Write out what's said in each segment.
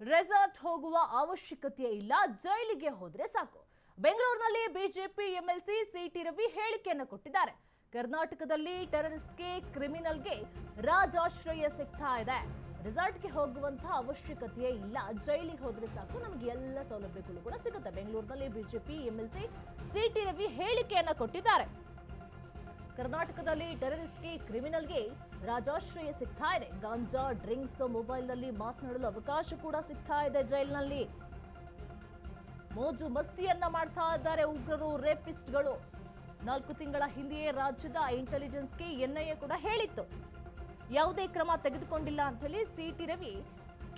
Resort ಹೋಗುವ ಅವಶ್ಯಕತೆ ಇಲ್ಲ, ಜೈಲಿಗೆ ಹೋದ್ರೆ ಸಾಕು. ಬೆಂಗಳೂರಿನಲ್ಲಿ ಬಿಜೆಪಿ ಎಂಎಲ್ಸಿ ಸಿಟಿ ರವಿ ಹೇಳಿಕೆಯನ್ನು ಕೊಟ್ಟಿದ್ದಾರೆ. ಕರ್ನಾಟಕದಲ್ಲಿ ಟೆರರಿಸ್ಟ್ಗೆ, ಕ್ರಿಮಿನಲ್ಗೆ ರಾಜಾಶ್ರಯ ಸಿಗ್ತಾ ಇದೆ. ರೆಸಾರ್ಟ್ಗೆ ಹೋಗುವಂತಹ ಅವಶ್ಯಕತೆಯೇ ಇಲ್ಲ, ಜೈಲಿಗೆ ಹೋದ್ರೆ ಸಾಕು. ನಮಗೆ ಎಲ್ಲ ಸೌಲಭ್ಯಗಳು ಕೂಡ ಸಿಗುತ್ತೆ. ಬೆಂಗಳೂರಿನಲ್ಲಿ ಬಿಜೆಪಿ ಎಂಎಲ್ಸಿ ಸಿಟಿ ರವಿ ಹೇಳಿಕೆಯನ್ನು ಕೊಟ್ಟಿದ್ದಾರೆ. ಕರ್ನಾಟಕದಲ್ಲಿ ಟೆರರಿಸ್ಟ್ಗೆ, ಕ್ರಿಮಿನಲ್ಗೆ ರಾಜಾಶ್ರಯ ಸಿಗ್ತಾ ಇದೆ. ಗಾಂಜಾ ಡ್ರಿಂಕ್ಸ್ ಮೊಬೈಲ್ನಲ್ಲಿ ಮಾತನಾಡಲು ಅವಕಾಶ ಕೂಡ ಸಿಗ್ತಾ ಇದೆ ಜೈಲಿನಲ್ಲಿ. ಮೋಜು ಮಸ್ತಿಯನ್ನ ಮಾಡ್ತಾ ಇದ್ದಾರೆ ಉಗ್ರರು, ರೇಪಿಸ್ಟ್ಗಳು. ನಾಲ್ಕು ತಿಂಗಳ ಹಿಂದೆಯೇ ರಾಜ್ಯದ ಇಂಟೆಲಿಜೆನ್ಸ್ಗೆ ಎನ್ಐಎ ಕೂಡ ಹೇಳಿತ್ತು. ಯಾವುದೇ ಕ್ರಮ ತೆಗೆದುಕೊಂಡಿಲ್ಲ ಅಂತ ಹೇಳಿ ಸಿಟಿ ರವಿ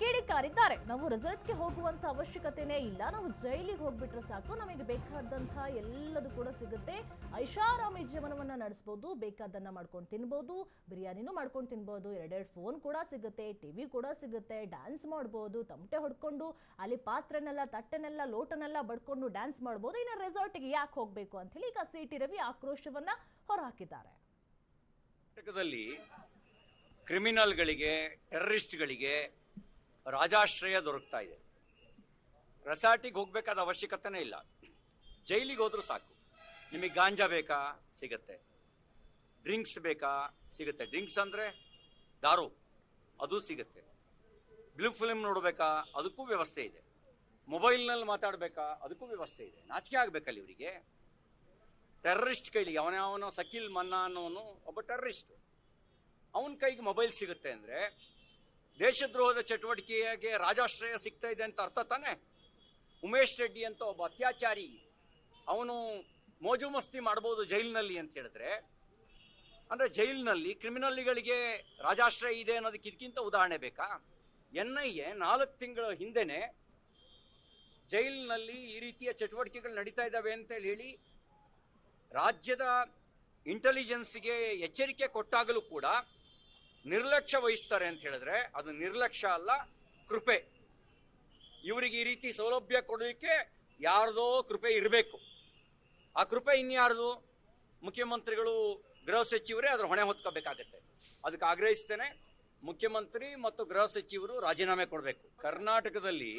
ಕಿಡಿಕಾರಿದ್ದಾರೆ. ನಾವು ರೆಸಾರ್ಟ್ಗೆ ಹೋಗುವಂತ ಅವಶ್ಯಕತೆನೇ ಇಲ್ಲ. ನಾವು ಜೈಲಿಗೆ ಹೋಗ್ಬಿಟ್ರೆ ಸಾಕು. ನಮಗೆ ಬೇಕಾದಂತ ಎಲ್ಲದೂ ಕೂಡ ಸಿಗುತ್ತೆ. ಐಷಾರಾಮಿ ಜೀವನವನ್ನ ನಡೆಸಬಹುದು ಬೇಕಾದನ್ನ ಮಾಡ್ಕೊಂಡು ತಿನ್ಬೋದು. ಬಿರಿಯಾನಿನೂ ಮಾಡ್ಕೊಂಡು ತಿನ್ಬೋದು. ಎರಡೆರಡು ಫೋನ್ ಕೂಡ ಸಿಗುತ್ತೆ. ಟಿವಿ ಕೂಡ ಸಿಗುತ್ತೆ. ಡ್ಯಾನ್ಸ್ ಮಾಡ್ಬೋದು. ತಮಟೆ ಹೊಡ್ಕೊಂಡು ಅಲ್ಲಿ ಪಾತ್ರೆನೆಲ್ಲ, ತಟ್ಟೆನೆಲ್ಲ, ಲೋಟನೆಲ್ಲ ಬಡ್ಕೊಂಡು ಡ್ಯಾನ್ಸ್ ಮಾಡ್ಬೋದು. ಇನ್ನು ರೆಸಾರ್ಟ್ಗೆ ಯಾಕೆ ಹೋಗ್ಬೇಕು ಹೇಳಿ ಈಗ ಸಿಟಿ ರವಿ ಆಕ್ರೋಶವನ್ನ ಹೊರಹಾಕಿದ್ದಾರೆ. ಕ್ರಿಮಿನಲ್ಗಳಿಗೆ ಟೆರರಿಸ್ಟ್ಗಳಿಗೆ ರಾಜಾಶ್ರಯ ದೊರಕ್ತಾ ಇದೆ. ರೆಸಾರ್ಟಿಗೆ ಹೋಗ್ಬೇಕಾದ ಅವಶ್ಯಕತೆನೇ ಇಲ್ಲ. ಜೈಲಿಗೆ ಹೋದರೂ ಸಾಕು. ನಿಮಗೆ ಗಾಂಜಾ ಬೇಕಾ? ಸಿಗತ್ತೆ. ಡ್ರಿಂಕ್ಸ್ ಬೇಕಾ? ಸಿಗುತ್ತೆ. ಡ್ರಿಂಕ್ಸ್ ಅಂದರೆ ದಾರು. ಅದು ಸಿಗುತ್ತೆ. ಬ್ಲೂ ಫಿಲ್ಮ್ ನೋಡಬೇಕಾ? ಅದಕ್ಕೂ ವ್ಯವಸ್ಥೆ ಇದೆ. ಮೊಬೈಲ್ನಲ್ಲಿ ಮಾತಾಡಬೇಕಾ? ಅದಕ್ಕೂ ವ್ಯವಸ್ಥೆ ಇದೆ. ನಾಚಿಕೆ ಆಗಬೇಕಲ್ಲ ಇವರಿಗೆ. ಟೆರರಿಸ್ಟ್ ಕೈಲಿಗೆ ಅವನವನೋ ಸಕೀಲ್ ಮನ್ನಾ ಅನ್ನೋನು ಒಬ್ಬ ಟೆರರಿಸ್ಟ್. ಅವನ ಕೈಗೆ ಮೊಬೈಲ್ ಸಿಗುತ್ತೆ ಅಂದ್ರೆ ದೇಶದ್ರೋಹದ ಚಟುವಟಿಕೆಗೆ ರಾಜಾಶ್ರಯ ಸಿಗ್ತಾ ಇದೆ ಅಂತ ಅರ್ಥ ತಾನೆ? ಉಮೇಶ್ ರೆಡ್ಡಿ ಅಂತ ಒಬ್ಬ ಅತ್ಯಾಚಾರಿ, ಅವನು ಮೋಜು ಮಸ್ತಿ ಮಾಡ್ಬೋದು ಜೈಲಿನಲ್ಲಿ ಅಂತ ಹೇಳಿದ್ರೆ, ಅಂದ್ರೆ ಜೈಲಿನಲ್ಲಿ ಕ್ರಿಮಿನಲ್ಗಳಿಗೆ ರಾಜಾಶ್ರಯ ಇದೆ ಅನ್ನೋದಕ್ಕೆ ಇದಕ್ಕಿಂತ ಉದಾಹರಣೆ ಬೇಕಾ? ಎನ್ ಐ ಎ ನಾಲ್ಕು ತಿಂಗಳ ಹಿಂದೆನೆ ಜೈಲಿನಲ್ಲಿ ಈ ರೀತಿಯ ಚಟುವಟಿಕೆಗಳು ನಡೀತಾ ಇದ್ದಾವೆ ಅಂತ ಹೇಳಿ ರಾಜ್ಯದ ಇಂಟೆಲಿಜೆನ್ಸ್ಗೆ ಎಚ್ಚರಿಕೆ ಕೊಟ್ಟಾಗಲೂ ಕೂಡ ನಿರ್ಲಕ್ಷ್ಯ ವಹಿಸ್ತಾರೆ ಅಂತ ಹೇಳಿದ್ರೆ ಅದು ನಿರ್ಲಕ್ಷ್ಯ ಅಲ್ಲ, ಕೃಪೆ. ಇವರಿಗೆ ಈ ರೀತಿ ಸೌಲಭ್ಯ ಕೊಡಲಿಕ್ಕೆ ಯಾರ್ದೋ ಕೃಪೆ ಇರಬೇಕು. ಆ ಕೃಪೆ ಇನ್ಯಾರ್ದು? ಮುಖ್ಯಮಂತ್ರಿಗಳು, ಗೃಹ ಸಚಿವರೇ ಅದ್ರ ಹೊಣೆ ಹೊತ್ಕೋಬೇಕಾಗತ್ತೆ. ಅದಕ್ಕೆ ಆಗ್ರಹಿಸ್ತೇನೆ, ಮುಖ್ಯಮಂತ್ರಿ ಮತ್ತು ಗೃಹ ಸಚಿವರು ರಾಜೀನಾಮೆ ಕೊಡಬೇಕು. ಕರ್ನಾಟಕದಲ್ಲಿ